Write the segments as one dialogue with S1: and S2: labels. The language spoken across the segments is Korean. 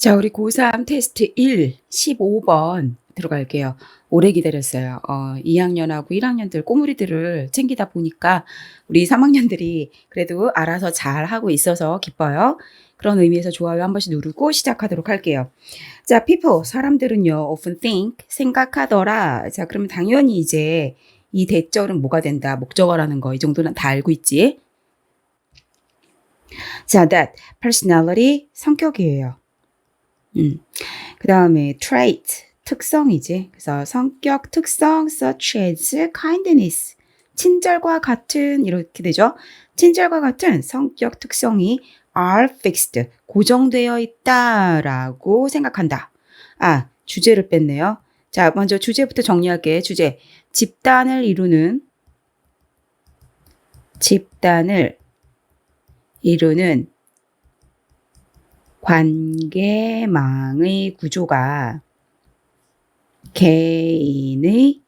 S1: 자, 우리 고3 테스트 1, 15번 들어갈게요. 오래 기다렸어요. 어, 2학년하고 1학년들 꼬물이들을 챙기다 보니까 우리 3학년들이 그래도 알아서 잘 하고 있어서 기뻐요. 그런 의미에서 좋아요 한 번씩 누르고 시작하도록 할게요. 자, people, 사람들은요, often think, 생각하더라. 자, 그러면 당연히 이제 이 대절은 뭐가 된다? 목적어라는 거, 이 정도는 다 알고 있지? 자, that, personality, 성격이에요. 음. 그 다음에 trait, 특성이지. 그래서 성격, 특성, such as kindness, 친절과 같은 이렇게 되죠. 친절과 같은 성격 특성이 are fixed, 고정되어 있다라고 생각한다. 아, 주제를 뺐네요. 자, 먼저 주제부터 정리할게. 주제. 집단을 이루는 집단을 이루는 관계망의 구조가 개인의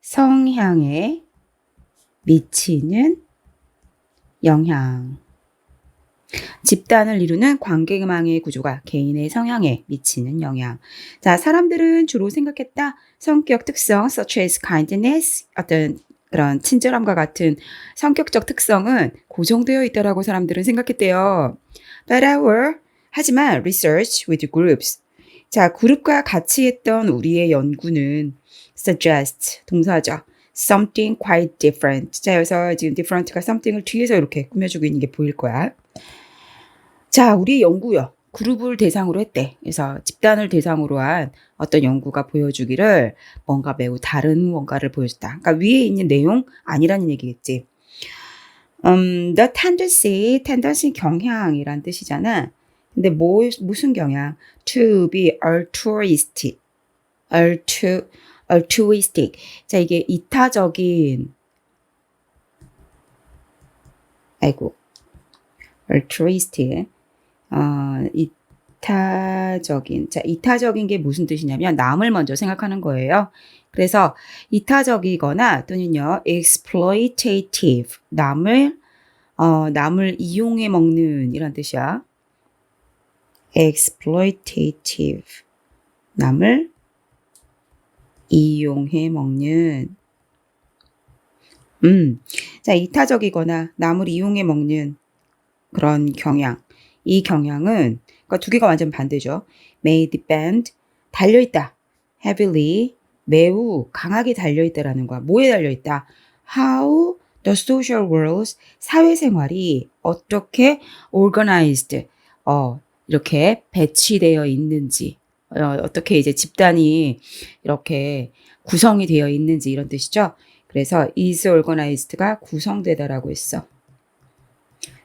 S1: 성향에 미치는 영향. 집단을 이루는 관계망의 구조가 개인의 성향에 미치는 영향. 자, 사람들은 주로 생각했다. 성격 특성, such as kindness, 어떤 그런 친절함과 같은 성격적 특성은 고정되어 있다라고 사람들은 생각했대요. But our, 하지만 research with groups. 자, 그룹과 같이 했던 우리의 연구는 suggest, 동사죠. something quite different. 자, 여기서 지금 different가 something을 뒤에서 이렇게 꾸며주고 있는 게 보일 거야. 자, 우리 연구요. 그룹을 대상으로 했대. 그래서 집단을 대상으로 한 어떤 연구가 보여주기를 뭔가 매우 다른 뭔가를 보여줬다. 그러니까 위에 있는 내용 아니라는 얘기겠지. 음, the tendency, tendency 경향이란 뜻이잖아. 근데 뭐, 무슨 경향? To be altruistic. altru, altruistic. 자, 이게 이타적인, 아이고, altruistic. 어, 이타적인. 자, 이타적인 게 무슨 뜻이냐면 남을 먼저 생각하는 거예요. 그래서 이타적이거나 또는요, exploitative. 남을, 어, 남을 이용해 먹는 이런 뜻이야. exploitative. 남을 이용해 먹는. 음. 자, 이타적이거나 남을 이용해 먹는 그런 경향. 이 경향은 그러니까 두 개가 완전 반대죠. may depend 달려 있다. heavily 매우 강하게 달려 있다라는 거야. 뭐에 달려 있다? how the social world 사회생활이 어떻게 organized 어 이렇게 배치되어 있는지 어, 어떻게 이제 집단이 이렇게 구성이 되어 있는지 이런 뜻이죠. 그래서 is organized가 구성되다라고 했어.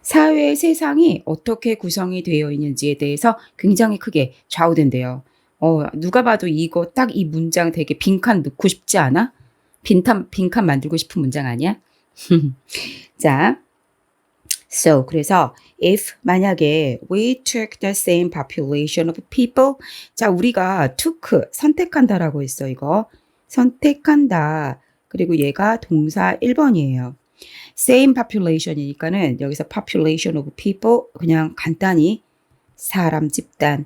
S1: 사회 세상이 어떻게 구성이 되어 있는지에 대해서 굉장히 크게 좌우된대요. 어, 누가 봐도 이거 딱 이 문장 되게 빈칸 넣고 싶지 않아? 빈칸, 빈칸 만들고 싶은 문장 아니야? 자, so, 그래서 if 만약에 we took the same population of people 자, 우리가 took 선택한다라고 했어, 이거. 선택한다. 그리고 얘가 동사 1번이에요. Same population이니까는 여기서 population of people 그냥 간단히 사람 집단.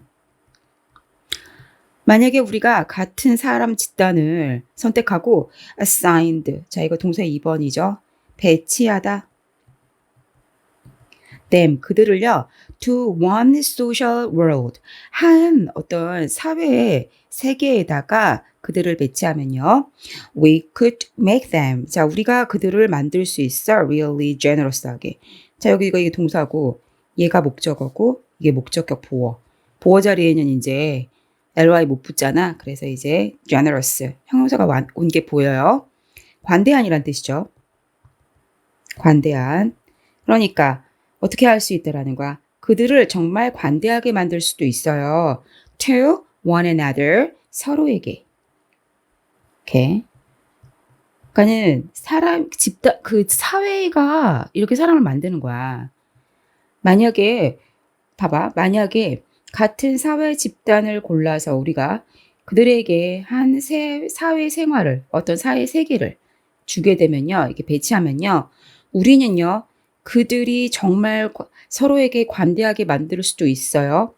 S1: 만약에 우리가 같은 사람 집단을 선택하고 assigned 자 이거 동사 2번이죠. 배치하다. them 그들을요 to one social world 한 어떤 사회의 세계에다가 그들을 배치하면요. We could make them. 자, 우리가 그들을 만들 수 있어. Really generous하게. 자, 여기 이거 이게 동사고, 얘가 목적어고, 이게 목적격 보어. 보어 자리에는 이제 ly 못 붙잖아. 그래서 이제 generous. 형용사가 온 게 보여요. 관대한이란 뜻이죠. 관대한. 그러니까 어떻게 할 수 있다라는 거야. 그들을 정말 관대하게 만들 수도 있어요. To one another. 서로에게. 이렇게. 그러니까는 사람 집단 그 사회가 이렇게 사람을 만드는 거야. 만약에 봐봐. 만약에 같은 사회 집단을 골라서 우리가 그들에게 한 세, 사회 생활을 어떤 사회 세계를 주게 되면요. 이렇게 배치하면요. 우리는요. 그들이 정말 서로에게 관대하게 만들 수도 있어요.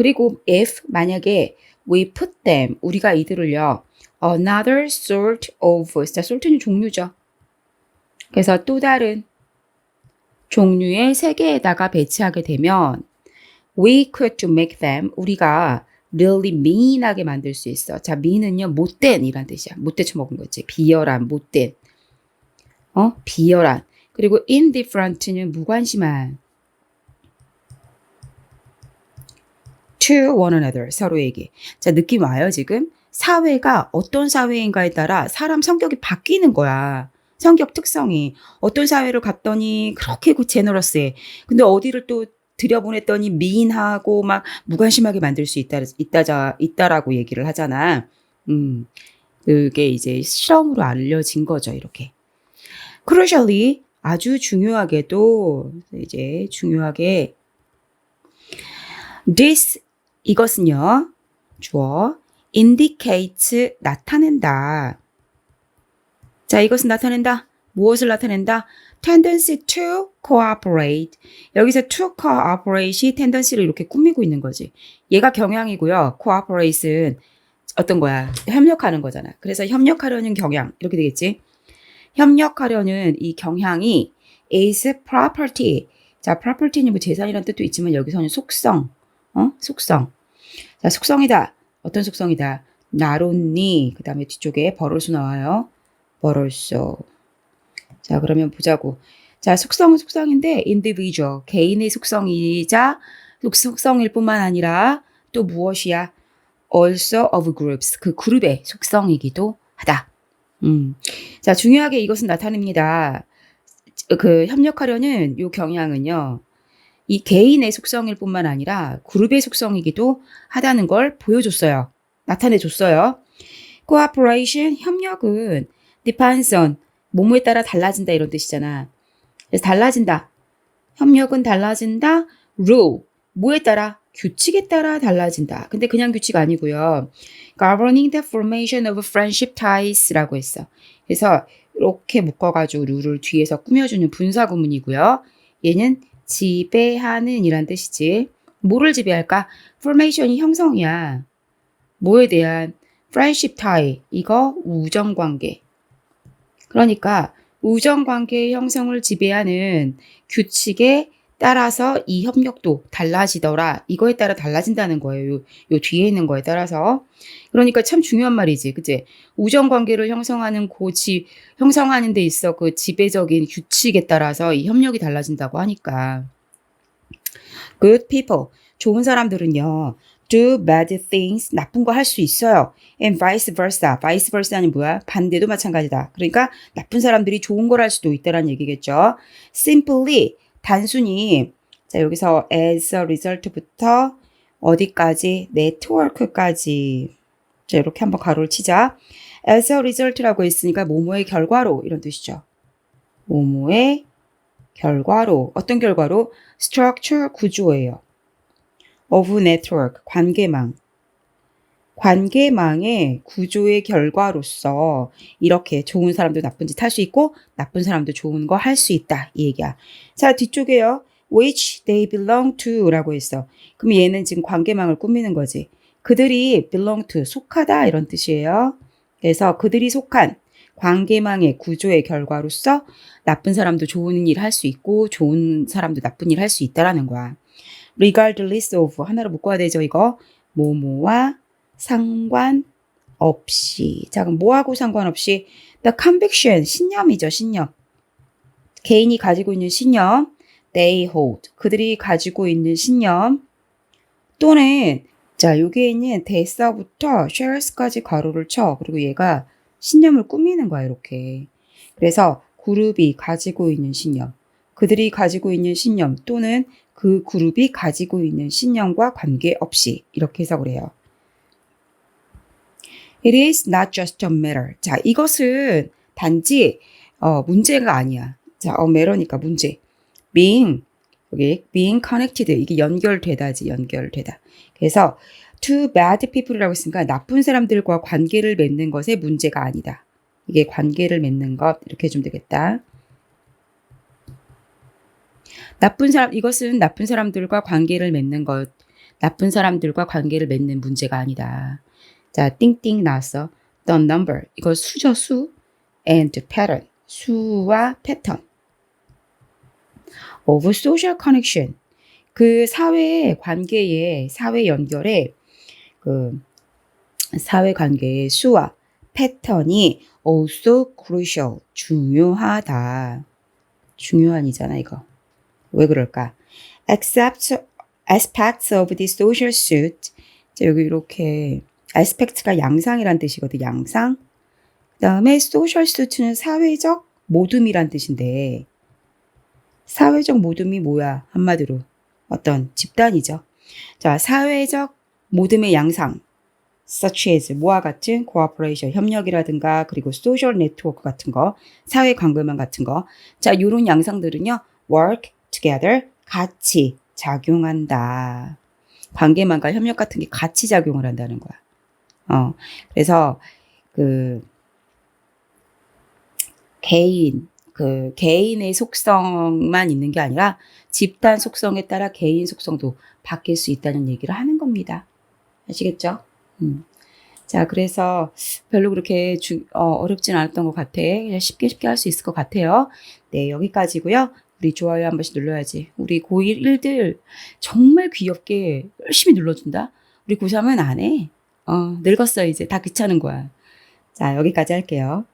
S1: 그리고 if 만약에 we put them 우리가 이들을요 another sort of 자 sort는 종류죠. 그래서 또 다른 종류의 세계에다가 배치하게 되면 we could to make them 우리가 really mean하게 만들 수 있어. 자, mean은요 못된 이란 뜻이야. 못돼 처먹은 거지. 비열한, 못된. 어? 비열한. 그리고 indifferent는 무관심한. To one another 서로에게. 자, 느낌 와요, 지금? 사회가 어떤 사회인가에 따라 사람 성격이 바뀌는 거야. 성격 특성이. 어떤 사회를 갔더니 그렇게 제너러스해. 근데 어디를 또 들여보냈더니 미인하고 막 무관심하게 만들 수 있다, 있다자, 있다라고 얘기를 하잖아. 음, 그게 이제 실험으로 알려진 거죠, 이렇게. crucially, 아주 중요하게도, 이제 중요하게, this, 이것은요, 주어, indicates, 나타낸다. 자, 이것은 나타낸다. 무엇을 나타낸다? tendency to cooperate. 여기서 to cooperate이 tendency를 이렇게 꾸미고 있는 거지. 얘가 경향이고요. cooperate은 어떤 거야? 협력하는 거잖아. 그래서 협력하려는 경향. 이렇게 되겠지. 협력하려는 이 경향이 is property. 자, property는 뭐 재산이라는 뜻도 있지만 여기서는 속성. 어? 속성. 자, 속성이다. 어떤 속성이다? only. 그 다음에 뒤쪽에 버럴수 나와요. 버럴수. 자, 그러면 보자고. 자, 속성은 속성인데 individual 개인의 속성이자 속성일 뿐만 아니라 또 무엇이야? also of groups 그 그룹의 속성이기도 하다. 음. 자, 중요하게 이것은 나타냅니다. 그 협력하려는 요 경향은요. 이 개인의 속성일 뿐만 아니라 그룹의 속성이기도 하다는 걸 보여줬어요. 나타내 줬어요. cooperation 협력은 on 뭐뭐에 따라 달라진다 이런 뜻이잖아. 그래서 달라진다. 협력은 달라진다. rule 뭐에 따라 규칙에 따라 달라진다. 근데 그냥 규칙 아니고요. governing the formation of friendship ties라고 했어. 그래서 이렇게 묶어가지고 룰을 뒤에서 꾸며주는 분사 구문이고요. 얘는 지배하는 이란 뜻이지. 뭐를 지배할까? formation이 형성이야. 뭐에 대한 friendship tie 이거 우정 관계. 그러니까 우정 관계의 형성을 지배하는 규칙에 따라서 이 협력도 달라지더라. 이거에 따라 달라진다는 거예요. 요, 요 뒤에 있는 거에 따라서. 그러니까 참 중요한 말이지. 그지? 우정 관계를 형성하는 고지, 형성하는 데 있어 그 지배적인 규칙에 따라서 이 협력이 달라진다고 하니까. Good people. 좋은 사람들은요. do bad things 나쁜 거 할 수 있어요. and vice versa. vice versa는 뭐야? 반대도 마찬가지다. 그러니까 나쁜 사람들이 좋은 걸 할 수도 있다라는 얘기겠죠. simply 단순히 자 여기서 as a result부터 어디까지 network까지 자 이렇게 한번 가로를 치자. as a result라고 했으니까 모모의 결과로 이런 뜻이죠. 모모의 결과로 어떤 결과로 structure 구조예요. of network, 관계망. 관계망의 구조의 결과로서 이렇게 좋은 사람도 나쁜 짓 할 수 있고 나쁜 사람도 좋은 거 할 수 있다. 이 얘기야. 자, 뒤쪽에요. which they belong to 라고 했어. 그럼 얘는 지금 관계망을 꾸미는 거지. 그들이 belong to, 속하다 이런 뜻이에요. 그래서 그들이 속한 관계망의 구조의 결과로서 나쁜 사람도 좋은 일 할 수 있고 좋은 사람도 나쁜 일 할 수 있다라는 거야. regardless of 하나로 묶어야 되죠 이거 뭐뭐와 상관없이. 자 그럼 뭐하고 상관없이? The conviction 신념이죠 신념. 개인이 가지고 있는 신념 they hold. 그들이 가지고 있는 신념. 또는 자 여기에 있는 대사부터 shares까지 가로를 쳐. 그리고 얘가 신념을 꾸미는 거야 이렇게. 그래서 그룹이 가지고 있는 신념 그들이 가지고 있는 신념 또는 그 그룹이 가지고 있는 신념과 관계없이 이렇게 해석을 해요. It is not just a matter. 자, 이것은 단지 어, 문제가 아니야. 자, 어, matter니까 문제. being 여기 being connected 이게 연결되다지 연결되다. 그래서 to bad people이라고 했으니까 나쁜 사람들과 관계를 맺는 것에 문제가 아니다. 이게 관계를 맺는 것 이렇게 해주면 되겠다. 나쁜 사람, 이것은 나쁜 사람들과 관계를 맺는 것, 나쁜 사람들과 관계를 맺는 문제가 아니다. 자, 띵띵 나왔어. The number. 이거 수죠, 수. And pattern. 수와 패턴. of social connection. 그 사회 관계의, 사회 연결에 그 사회 관계의 수와 패턴이 also crucial. 중요하다. 중요한이잖아, 이거. 왜 그럴까? Except aspects of the social suit. 자, 여기 이렇게 aspect가 양상이란 뜻이거든. 양상. 그 다음에 social suit는 사회적 모둠이란 뜻인데 사회적 모둠이 뭐야? 한마디로 어떤 집단이죠. 자, 사회적 모둠의 양상. such as 뭐와 같은 cooperation 협력이라든가 그리고 social network 같은 거, 사회 관계망 같은 거. 자, 요런 양상들은요. work together 같이 작용한다. 관계망과 협력 같은 게 같이 작용을 한다는 거야. 어. 그래서 그 개인 그 개인의 속성만 있는 게 아니라 집단 속성에 따라 개인 속성도 바뀔 수 있다는 얘기를 하는 겁니다. 아시겠죠? 음. 자, 그래서 별로 그렇게 주, 어, 렵진 않았던 것 같아. 그냥 쉽게 쉽게 할 수 있을 것 같아요. 네, 여기까지고요. 우리 좋아요 한 번씩 눌러야지. 우리 고1 일들 정말 귀엽게 열심히 눌러준다. 우리 고3은 안 해. 어, 늙었어 이제. 다 귀찮은 거야. 자, 여기까지 할게요.